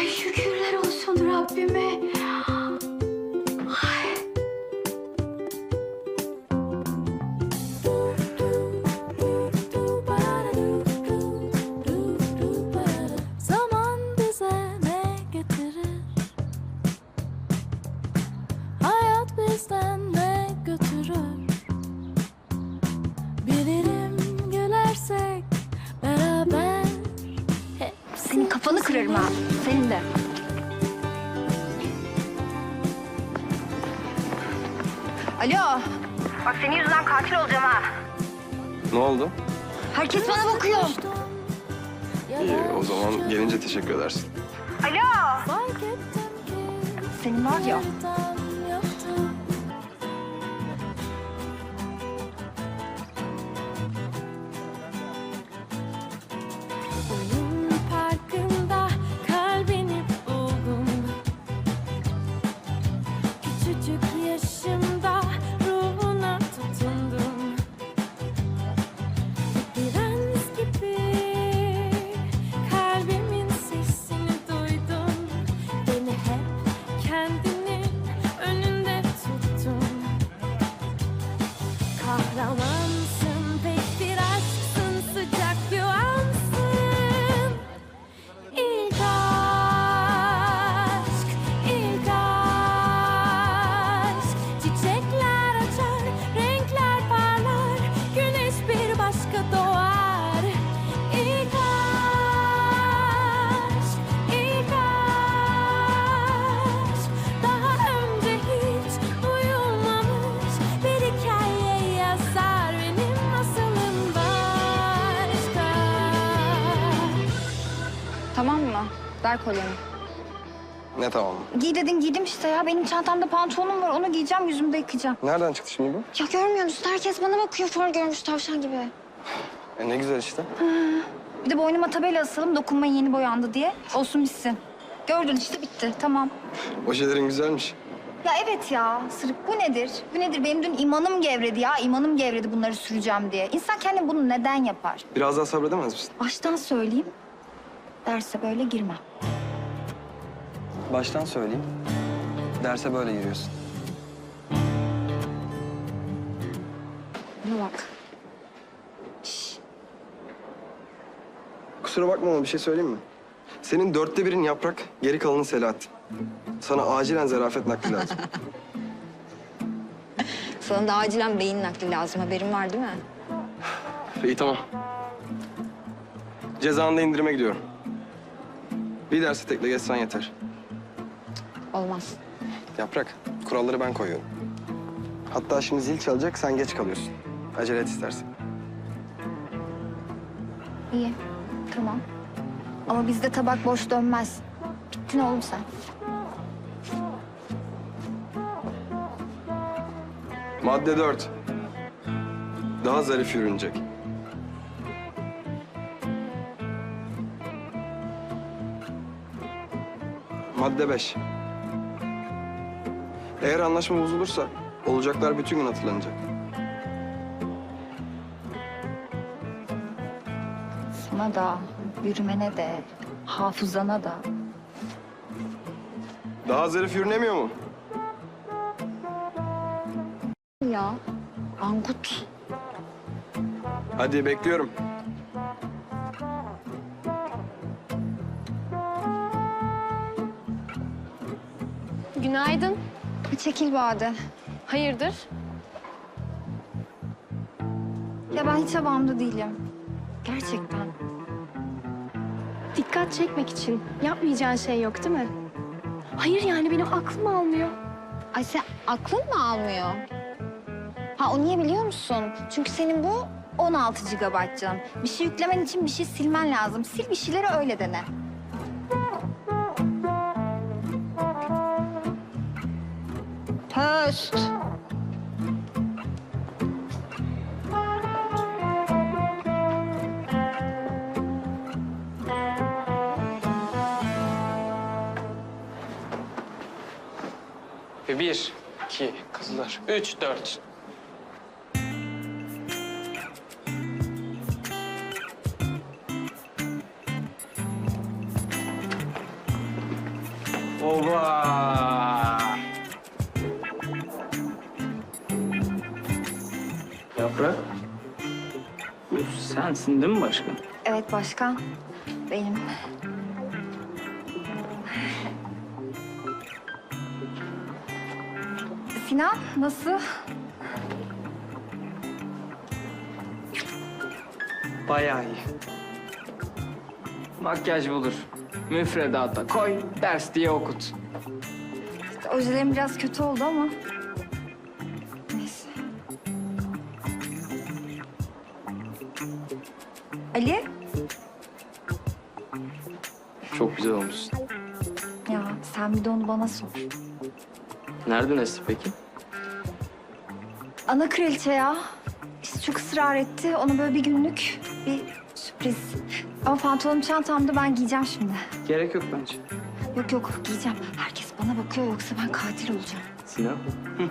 Ay şükürler olsun Rabbime. Kafanı kırarım ha. Senin de. Alo. Bak senin yüzünden katil olacağım ha. Ne oldu? Herkes bana bakıyor. İyi o zaman gelince teşekkür edersin. Alo. Fark ettim ki Senin var ya. to Ver kolyeni. Ne tamam mı? Giy dedin giydim işte ya. Benim çantamda pantolonum var. Onu giyeceğim yüzümde yıkayacağım. Nereden çıktı şimdi bu? Ya görmüyor musun? Herkes bana bakıyor. Far görmüş tavşan gibi. E, ne güzel işte. Bir de boynuma tabela asalım dokunmayın yeni boyandı diye. Olsun bitsin. Gördün işte bitti. Tamam. Ojelerin güzelmiş. Ya evet ya. Sırık bu nedir? Bu nedir? Benim dün imanım gevredi ya. İmanım gevredi bunları süreceğim diye. İnsan kendi bunu neden yapar? Biraz daha sabredemez misin? Baştan söyleyeyim. Derse böyle girmem. Baştan söyleyeyim. Derse böyle giriyorsun. Buna bak. Kusura bakma ama bir şey söyleyeyim mi? Senin dörtte birin yaprak, geri kalanı Selahattin. Sana acilen zarafet nakli lazım. Sana da acilen beyin nakli lazım. Haberin var değil mi? İyi tamam. Cezanı indirime gidiyorum. Bir dersi tekle geçsen yeter. Olmaz. Yaprak, kuralları ben koyuyorum. Hatta şimdi zil çalacak, sen geç kalıyorsun. Acele et istersen. İyi. Tamam. Ama bizde tabak boş dönmez. Bittin oğlum sen. Madde 4. Daha zarif yürünecek. Madde 5. Eğer anlaşma bozulursa olacaklar bütün gün hatırlanacak. Sana da, yürümene de, hafızana da. Daha zarif yürünemiyor mu? Ya, Angut. Hadi bekliyorum. Günaydın. Çekil Bade. Hayırdır? Ya ben hiç havamda değilim. Gerçekten. Dikkat çekmek için yapmayacağın şey yok değil mi? Hayır yani benim aklım almıyor. Ay sen aklın mı almıyor? Ha o niye biliyor musun? Çünkü senin bu 16 GB canım. Bir şey yüklemen için bir şey silmen lazım. Sil bir şeyleri öyle dene. Höst. Bir, iki, kızlar. Üç, dört. Oba! Yaprak. Bu sensin değil mi başkan? Evet başkan. Benim. Sinan nasıl? Bayağı iyi. Makyaj bulur. Müfredata koy, ders diye okut. İşte ojelerim biraz kötü oldu ama. Ali? Çok güzel olmuşsun. Ya sen bir de onu bana sor. Nerede Nesli peki? Ana kraliçe ya. İşte çok ısrar etti. Ona böyle bir günlük bir sürpriz. Ama pantolonum çantamda ben giyeceğim şimdi. Gerek yok bence. Yok yok giyeceğim. Herkes bana bakıyor yoksa ben katil olacağım. Sinan. Hı.